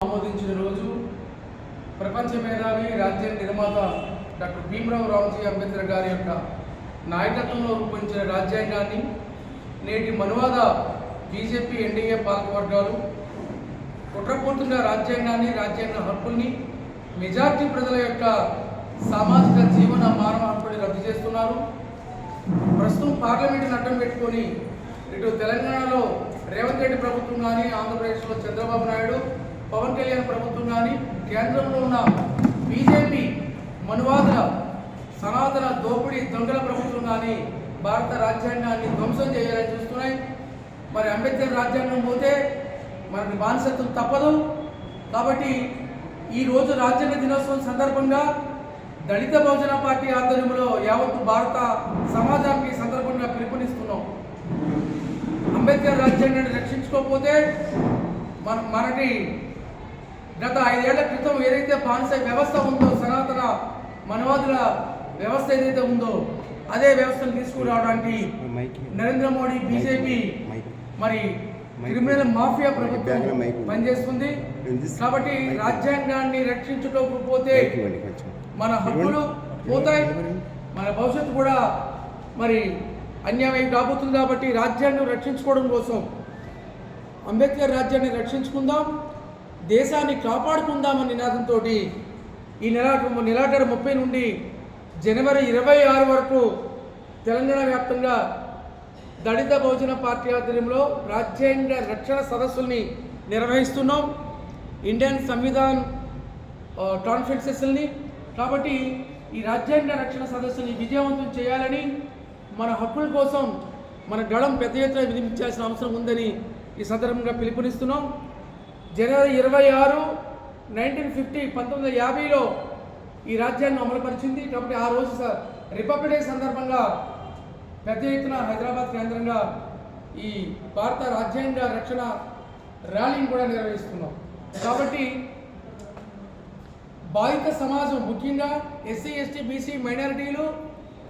ఆమోదించిన రోజు ప్రపంచ మేధావి రాజ్యాంగ నిర్మాత డాక్టర్ భీమరావు రామ్జీ అంబేద్కర్ గారి యొక్క నాయకత్వంలో రూపొందించిన రాజ్యాంగాన్ని నేటి మనువాద బీజేపీ ఎన్డీఏ పాలకవర్గాలు కుట్రపోతున్న రాజ్యాంగాన్ని రాజ్యాంగ హక్కుల్ని మెజార్టీ ప్రజల యొక్క సామాజిక జీవన మానవ హక్కుని రద్దు చేస్తున్నారు. ప్రస్తుతం పార్లమెంటుని అడ్డం పెట్టుకొని ఇటు తెలంగాణలో రేవంత్ రెడ్డి ప్రభుత్వం కానీ ఆంధ్రప్రదేశ్లో చంద్రబాబు నాయుడు పవన్ కళ్యాణ్ ప్రభుత్వం కానీ కేంద్రంలో ఉన్న బీజేపీ మనువాదుల సనాతన దోపిడీ దొంగల ప్రభుత్వం కానీ భారత రాజ్యాంగాన్ని ధ్వంసం చేయాలని చూస్తున్నాయి. మరి అంబేద్కర్ రాజ్యాంగం పోతే మనకి బానిసత్వం తప్పదు. కాబట్టి ఈరోజు రాజ్యాంగ దినోత్సవం సందర్భంగా దళిత బహుజన పార్టీ ఆధ్వర్యంలో యావత్తు భారత సమాజానికి సందర్భంగా పిలుపునిస్తున్నాం. అంబేద్కర్ రాజ్యాంగాన్ని రక్షించుకోకపోతే మన మనకి గత ఐదేళ్ళ క్రితం ఏదైతే బానిస వ్యవస్థ ఉందో సనాతన మనవాదుల వ్యవస్థ ఏదైతే ఉందో అదే వ్యవస్థను తీసుకురావడానికి నరేంద్ర మోడీ బీజేపీ మరి క్రిమినల్ మాఫియా ప్రభుత్వం. పనిచేస్తుంది. కాబట్టి రాజ్యాంగాన్ని రక్షించుకోకపోతే మన హక్కులు పోతాయి. మన భవిష్యత్తు కూడా మరి అన్యాయం కాబోతుంది కాబట్టి రాజ్యాన్ని రక్షించుకోవడం కోసం అంబేద్కర్ రాజ్యాన్ని రక్షించుకుందాం. దేశాన్ని కాపాడుకుందామని నినాదంతో ఈ నెల నెలాఖరు ముప్పై నుండి జనవరి ఇరవై ఆరు వరకు తెలంగాణ వ్యాప్తంగా దళిత బహుజన పార్టీ ఆధ్వర్యంలో రాజ్యాంగ రక్షణ సదస్సుల్ని నిర్వహిస్తున్నాం. ఇండియన్ సంవిధాన్ కాన్ఫరెన్సెస్ని కాబట్టి ఈ రాజ్యాంగ రక్షణ సదస్సుని విజయవంతం చేయాలని మన హక్కుల కోసం మన గళం పెద్ద ఎత్తున వినిపించాల్సిన అవసరం ఉందని ఈ సందర్భంగా పిలుపునిస్తున్నాం. జనవరి ఇరవై ఆరు నైన్టీన్ ఫిఫ్టీ పంతొమ్మిది వందల యాభైలో ఈ రాజ్యాన్ని అమలుపరిచింది. కాబట్టి ఆ రోజు స- రిపబ్లిక్ డే సందర్భంగా పెద్ద ఎత్తున హైదరాబాద్ కేంద్రంగా ఈ భారత రాజ్యాంగ రక్షణ ర్యాలీని కూడా నిర్వహిస్తున్నాం. కాబట్టి బాధిత సమాజం ముఖ్యంగా ఎస్సీ ఎస్టీ బీసీ మైనారిటీలు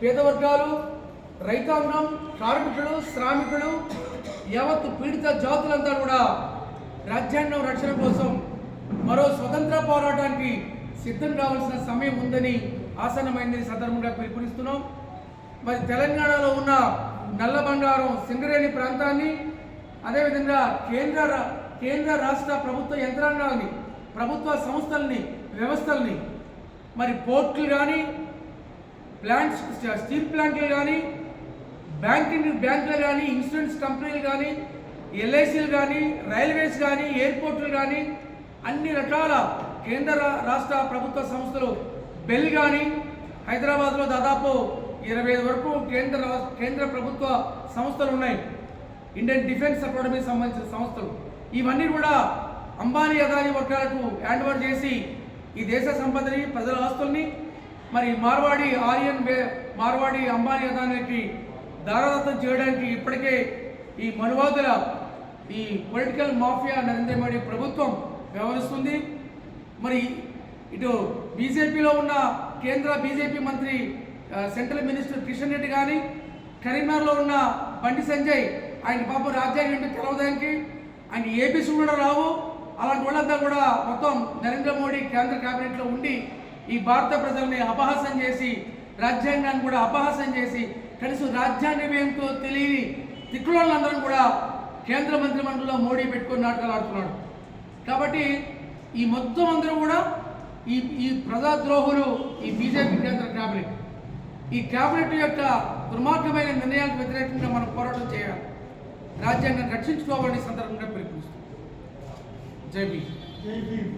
పేదవర్గాలు రైతాంగం కార్మికులు శ్రామికులు యావత్తు పీడిత జాతులంతా కూడా రాజ్యాంగం రక్షణ కోసం మరో స్వతంత్ర పోరాటానికి సిద్ధం కావాల్సిన సమయం ఉందని ఆసనమైందని సందర్భంగా పిలుపునిస్తున్నాం. మరి తెలంగాణలో ఉన్న నల్ల బంగారం సింగరేణి ప్రాంతాన్ని అదేవిధంగా కేంద్ర కేంద్ర రాష్ట్ర ప్రభుత్వ యంత్రాంగాల్ని ప్రభుత్వ సంస్థల్ని వ్యవస్థల్ని మరి పోర్ట్లు కానీ ప్లాంట్స్ స్టీల్ ప్లాంట్లు కానీ బ్యాంకింగ్ బ్యాంకులు కానీ ఇన్సూరెన్స్ కంపెనీలు కానీ ఎల్ఐసీలు కానీ రైల్వేస్ కానీ ఎయిర్పోర్ట్లు కానీ అన్ని రకాల కేంద్ర రాష్ట్ర ప్రభుత్వ సంస్థలు బెల్ కానీ హైదరాబాద్లో దాదాపు ఇరవై ఐదు వరకు కేంద్ర కేంద్ర ప్రభుత్వ సంస్థలు ఉన్నాయి. ఇండియన్ డిఫెన్స్ అకాడమీకి సంబంధించిన సంస్థలు. ఇవన్నీ కూడా అంబానీ అదాని వర్గాలకు హ్యాండ్ ఓవర్ చేసి ఈ దేశ సంపదని ప్రజల ఆస్తుల్ని మరి మార్వాడి ఆర్యన్ మార్వాడి అంబానీ అదానికి దారాదత్తం చేయడానికి ఇప్పటికే ఈ మనువాదుల ఈ పొలిటికల్ మాఫియా నరేంద్ర మోడీ ప్రభుత్వం వ్యవహరిస్తుంది. మరి ఇటు బీజేపీలో ఉన్న కేంద్ర బీజేపీ మంత్రి సెంట్రల్ మినిస్టర్ కిషన్ రెడ్డి కానీ కరీంనగర్లో ఉన్న బండి సంజయ్ ఆయన పాపం రాజ్యాంగం ఏంటో తెలవడానికి ఆయన ఏపీసీ కూడా రావు. అలాంటి వాళ్ళంతా కూడా మొత్తం నరేంద్ర మోడీ కేంద్ర కేబినెట్లో ఉండి ఈ భారత ప్రజల్ని అపహాసం చేసి రాజ్యాంగాన్ని కూడా అపహాసం చేసి కనీసం రాజ్యాంగం ఏంటో తెలియని తిక్కులందరం కూడా కేంద్ర మంత్రి మండలిలో మోడీ పెట్టుకొని నాటకాలు ఆడుతున్నాడు. కాబట్టి ఈ మొత్తం అందరూ కూడా ఈ ఈ ప్రజాద్రోహులు ఈ బీజేపీ కేంద్ర క్యాబినెట్. ఈ క్యాబినెట్ యొక్క దుర్మార్గమైన నిర్ణయాలకు వ్యతిరేకంగా మనం పోరాటం చేయాలి. రాజ్యాంగాన్ని రక్షించుకోవాలని సందర్భంగా పిలుపునిస్తుంది జై భీమ్. జై భీమ్.